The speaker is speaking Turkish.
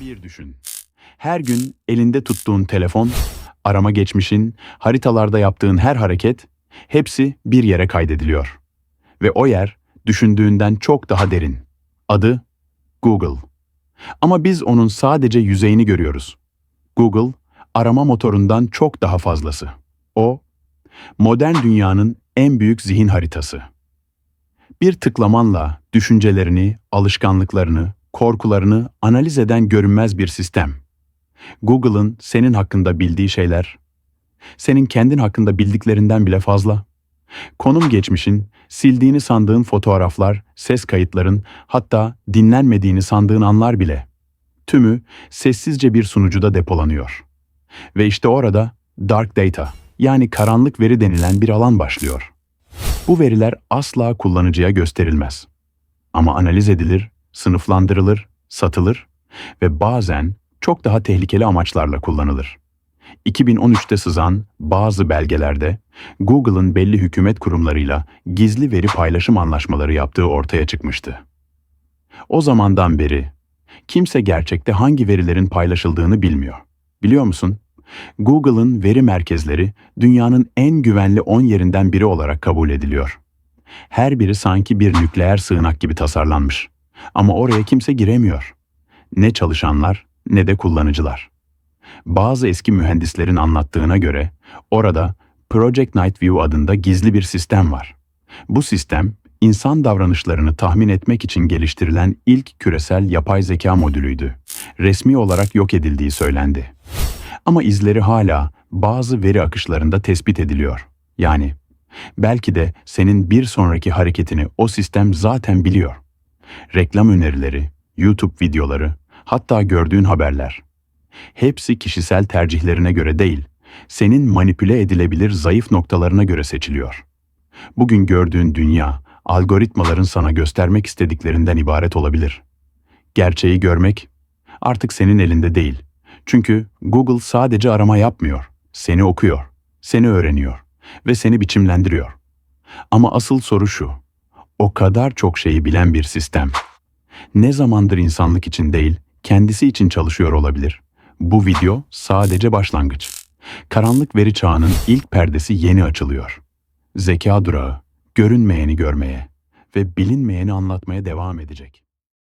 Bir düşün. Her gün elinde tuttuğun telefon, arama geçmişin, haritalarda yaptığın her hareket hepsi bir yere kaydediliyor. Ve o yer düşündüğünden çok daha derin. Adı Google. Ama biz onun sadece yüzeyini görüyoruz. Google arama motorundan çok daha fazlası. O modern dünyanın en büyük zihin haritası. Bir tıklamanla düşüncelerini, alışkanlıklarını, korkularını analiz eden görünmez bir sistem. Google'ın senin hakkında bildiği şeyler, senin kendin hakkında bildiklerinden bile fazla. Konum geçmişin, sildiğini sandığın fotoğraflar, ses kayıtların, hatta dinlenmediğini sandığın anlar bile. Tümü sessizce bir sunucuda depolanıyor. Ve işte orada dark data, yani karanlık veri denilen bir alan başlıyor. Bu veriler asla kullanıcıya gösterilmez. Ama analiz edilir, sınıflandırılır, satılır ve bazen çok daha tehlikeli amaçlarla kullanılır. 2013'te sızan bazı belgelerde Google'ın belli hükümet kurumlarıyla gizli veri paylaşım anlaşmaları yaptığı ortaya çıkmıştı. O zamandan beri kimse gerçekte hangi verilerin paylaşıldığını bilmiyor. Biliyor musun? Google'ın veri merkezleri dünyanın en güvenli 10 yerinden biri olarak kabul ediliyor. Her biri sanki bir nükleer sığınak gibi tasarlanmış. Ama oraya kimse giremiyor. Ne çalışanlar ne de kullanıcılar. Bazı eski mühendislerin anlattığına göre orada Project Night View adında gizli bir sistem var. Bu sistem insan davranışlarını tahmin etmek için geliştirilen ilk küresel yapay zeka modülüydü. Resmi olarak yok edildiği söylendi. Ama izleri hala bazı veri akışlarında tespit ediliyor. Yani belki de senin bir sonraki hareketini o sistem zaten biliyor. Reklam önerileri, YouTube videoları, hatta gördüğün haberler. Hepsi kişisel tercihlerine göre değil, senin manipüle edilebilir zayıf noktalarına göre seçiliyor. Bugün gördüğün dünya, algoritmaların sana göstermek istediklerinden ibaret olabilir. Gerçeği görmek artık senin elinde değil. Çünkü Google sadece arama yapmıyor, seni okuyor, seni öğreniyor ve seni biçimlendiriyor. Ama asıl soru şu, o kadar çok şeyi bilen bir sistem. Ne zamandır insanlık için değil, kendisi için çalışıyor olabilir? Bu video sadece başlangıç. Karanlık veri çağının ilk perdesi yeni açılıyor. Zeka durağı, görünmeyeni görmeye ve bilinmeyeni anlatmaya devam edecek.